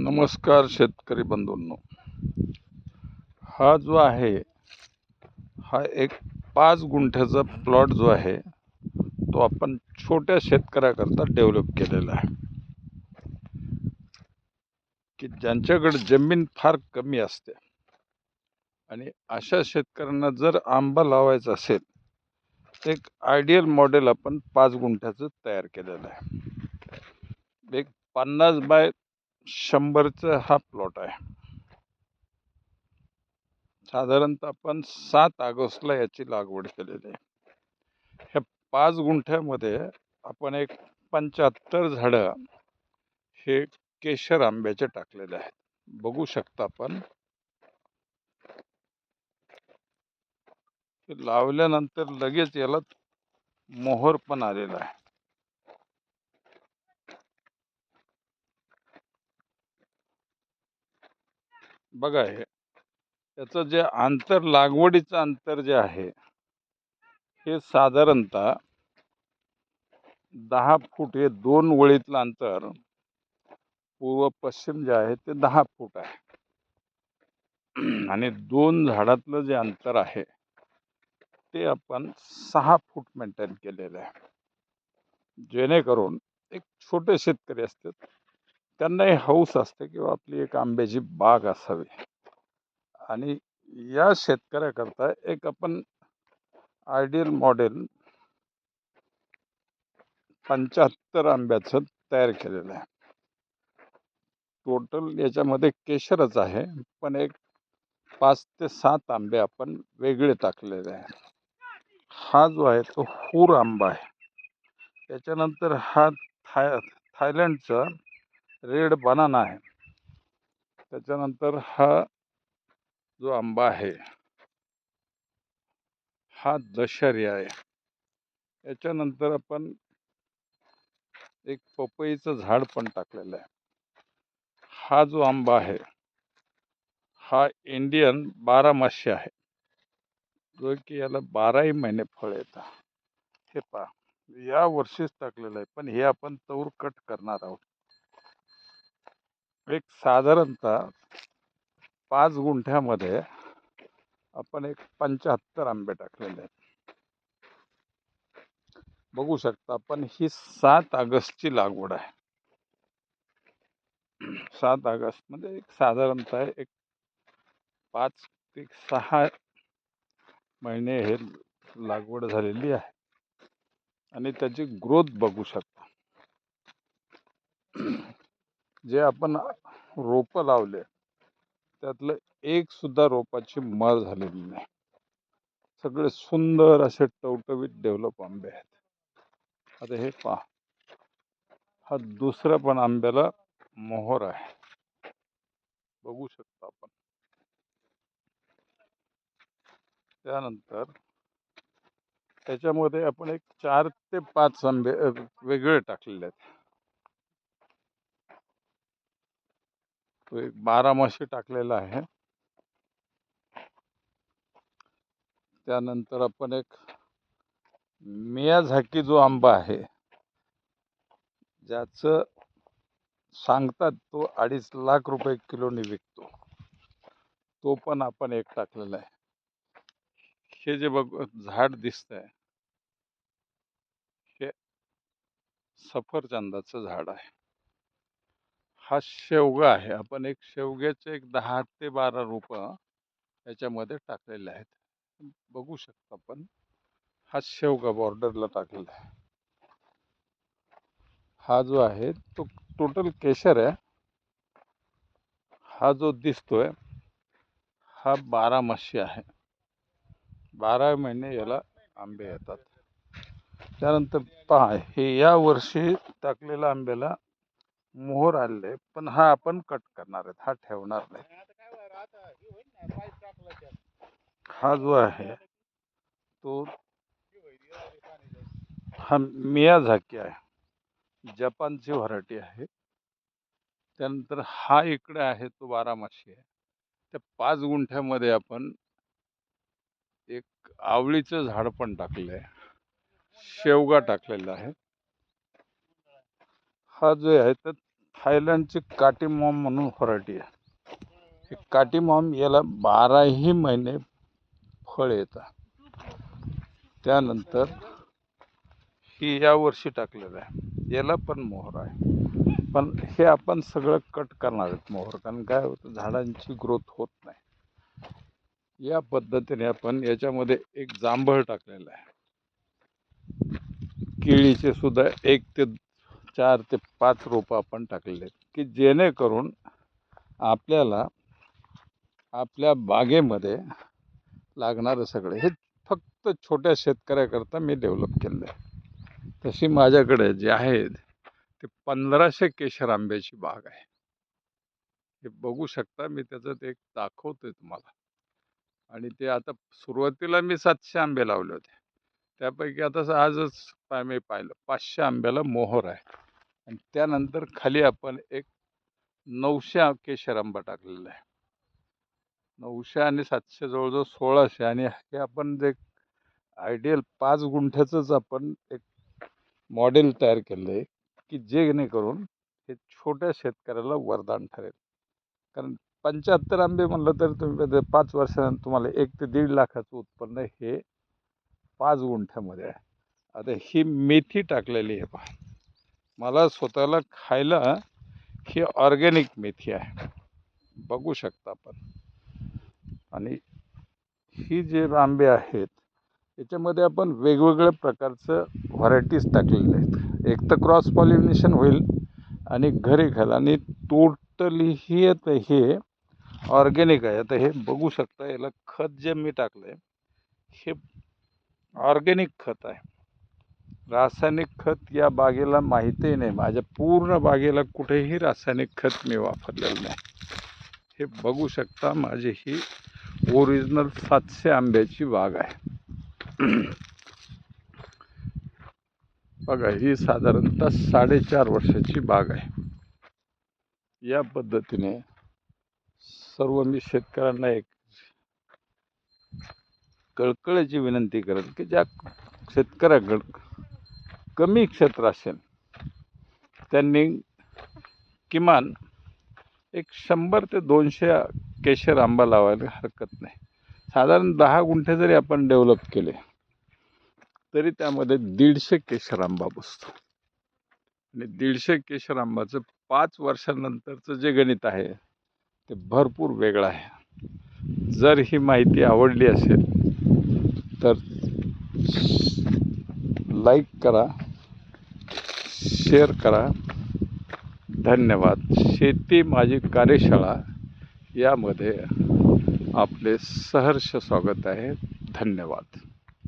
नमस्कार शेतकरी बंधूंनो. हा जो आहे हा एक पाच गुंठ्याचा प्लॉट जो आहे तो आपण छोट्या शेतकऱ्याकरता डेव्हलप केलेला आहे. की ज्यांच्याकडे जमीन फार कमी असते आणि अशा शेतकऱ्यांना जर आंबा लावायचा असेल तर एक आयडियल मॉडेल आपण पाच गुंठ्याचं तयार केलेलं आहे. एक पन्नास बाय शंभरचा हा प्लॉट आहे. साधारणतः आपण सात ऑगस्टला याची लागवड केलेली आहे. ह्या पाच गुंठ्यामध्ये आपण एक पंच्याहत्तर झाडं हे केशर आंब्याचे टाकलेले आहेत. बघू शकता आपण. लावल्यानंतर लगेच याला मोहर पण आलेला आहे. बघा हे त्याचं जे अंतर लागवडीचं अंतर जे आहे हे साधारणतः दहा फूट हे दोन ओळीतलं अंतर पूर्व पश्चिम जे आहे ते दहा फूट आहे. आणि दोन झाडातलं जे अंतर आहे ते आपण सहा फूट मेंटेन केलेलं आहे. जेणेकरून एक छोटे शेतकरी असतात त्यांनाही हौस असते किंवा आपली एक आंब्याची बाग असावी. आणि या शेतकऱ्याकरता एक आपण आयडियल मॉडेल पंच्याहत्तर आंब्याचं तयार केलेलं आहे. टोटल याच्यामध्ये केशरच आहे पण एक पाच ते सात आंबे आपण वेगळे टाकलेले आहे हा जो आहे तो हूर आंबा आहे. त्याच्यानंतर हा थाय थायलंडचा रेड बनाना आहे त्याच्यानंतर हा जो आंबा आहे हा दशहरी आहे। याच्यानंतर आपण एक पपईचं झाड पण टाकलेलं आहे। हा जो आंबा आहे हा इंडियन बारामाशी आहे। जो की याला बाराही महिने फळ येतं हे पहा या वर्षीच टाकलेलं आहे पण हे आपण तौर कट करणार आहोत। एक साधारणतः पाच गुंठ्यामध्ये आपण एक पंच्याहत्तर आंबे टाकलेले आहेत. बघू शकता आपण ही सात ऑगस्टची लागवड आहे. सात ऑगस्टमध्ये म्हणजे एक साधारणतः एक पाच ते सहा महिने हे लागवड झालेली आहे. आणि त्याची ग्रोथ बघू शकता. जे आपण रोपं लावले त्यातलं एक सुद्धा रोपाची मर झालेली नाही. सगळे सुंदर असे टवटवीत डेव्हलप आंबे आहेत. आता हे पहा. हा दुसरा पण आंब्याला मोहर आहे. बघू शकता आपण. त्यानंतर त्याच्यामध्ये आपण एक चार ते पाच आंबे वेगळे टाकलेले आहेत. तो एक बारामाशी टाकलेला आहे. त्यानंतर आपण एक मियाझाकी जो आंबा आहे ज्याचं सांगतात तो अडीच लाख रुपये किलोने विकतो. तो पण आपण एक टाकलेला आहे. हे जे बघ झाड दिसतंय हे सफरचंदाचं झाड आहे. हा शेवगा आहे. आपण एक शेवग्याचे एक दहा ते बारा रोपं याच्यामध्ये टाकलेले आहेत. बघू शकता आपण. हा शेवगा बॉर्डरला टाकलेला आहे. हा जो आहे तो टोटल केशर आहे. हा जो दिसतोय हा बारामाशी आहे. बारा महिने याला आंबे येतात. त्यानंतर पहा हे या वर्षी टाकलेल्या आंब्याला मोहर आलेले पण हा आपण कट करणार आहेत हा ठेवणार नाही. हा जो आहे तो हा मियाझाकी आहे जपानची व्हरायटी आहे. त्यानंतर हा इकडे आहे तो बारामाशी आहे. त्या पाच गुंठ्यामध्ये आपण एक आवळीचं झाड पण टाकलं आहे शेवगा टाकलेला आहे. हा जो आहे तर थायलंडची काटीमॉम म्हणून व्हरायटी आहे. हे काटीमॉम याला बाराही महिने फळ येतात. त्यानंतर ही या वर्षी टाकलेलं आहे. याला पण मोहर आहे. पण हे आपण सगळं कट करणार आहेत मोहर कारण काय होतं झाडांची ग्रोथ होत नाही. या पद्धतीने आपण याच्यामध्ये एक जांभळ टाकलेलं आहे. केळीचे सुद्धा एक ते चार ते पाच रोपं आपण टाकलेले आहेत की जेणेकरून आपल्याला आपल्या बागेमध्ये लागणारं सगळं हे फक्त छोट्या शेतकऱ्याकरता मी डेव्हलप केलं आहे. तशी माझ्याकडे जे आहेत ते पंधराशे केशर आंब्याची बाग आहे. हे बघू शकता मी त्याचं ते एक दाखवतोय तुम्हाला. आणि ते आता सुरुवातीला मी सातशे आंबे लावले होते. त्यापैकी आता आजच मी पाहिलं पाचशे आंब्याला मोहर आहे. आणि त्यानंतर खाली आपण एक नऊशे केशर आंबा टाकलेला आहे. नऊशे आणि सातशे जवळजवळ सोळाशे आणि हे आपण जे आयडियल पाच गुंठ्याचंच आपण एक मॉडेल तयार केलं आहे की जेणेकरून हे छोट्या शेतकऱ्याला वरदान ठरेल. कारण पंच्याहत्तर आंबे म्हणलं तर तुम्ही पाच वर्षानंतर तुम्हाला एक ते दीड लाखाचं उत्पन्न हे पाच गुंठ्यामध्ये आहे. आता ही मेथी टाकलेली आहे पहा. मला स्वतःला खायला ही ऑर्गॅनिक मेथी आहे. बघू शकता आपण. आणि ही जे आंबे आहेत याच्यामध्ये आपण वेगवेगळ्या प्रकारचं व्हरायटीज टाकलेले आहेत. एक तर क्रॉस पॉलिनेशन होईल आणि घरी खायला. आणि टोटली ही आता हे ऑर्गॅनिक आहे. आता हे बघू शकता याला खत जे मी टाकलं आहे हे ऑर्गॅनिक खत आहे. रासायनिक खत या बागेला माहितीही नाही. माझ्या पूर्ण बागेला कुठेही रासायनिक खत मी वापरलेलं नाही. हे बघू शकता माझी ही ओरिजिनल सातशे आंब्याची बाग आहे. बघा ही साधारणतः साडेचार वर्षाची बाग आहे. या पद्धतीने सर्व मी शेतकऱ्यांना एक कळकळीची विनंती करेन की ज्या शेतकऱ्याकडं कमी क्षेत्र असेल त्यांनी किमान एक शंभर ते दोनशे केशर आंबा लावायला हरकत नाही. साधारण दहा गुंठे जरी आपण डेव्हलप केले तरी त्यामध्ये दीडशे केशर आंबा बसतो. आणि दीडशे केशर आंबाचं पाच वर्षानंतरचं जे गणित आहे ते भरपूर वेगळं आहे. जर ही माहिती आवडली असेल तर लाईक करा. शेअर करा. धन्यवाद. शेती माझी कार्यशाळा यामध्ये आपले सहर्ष स्वागत आहे. धन्यवाद.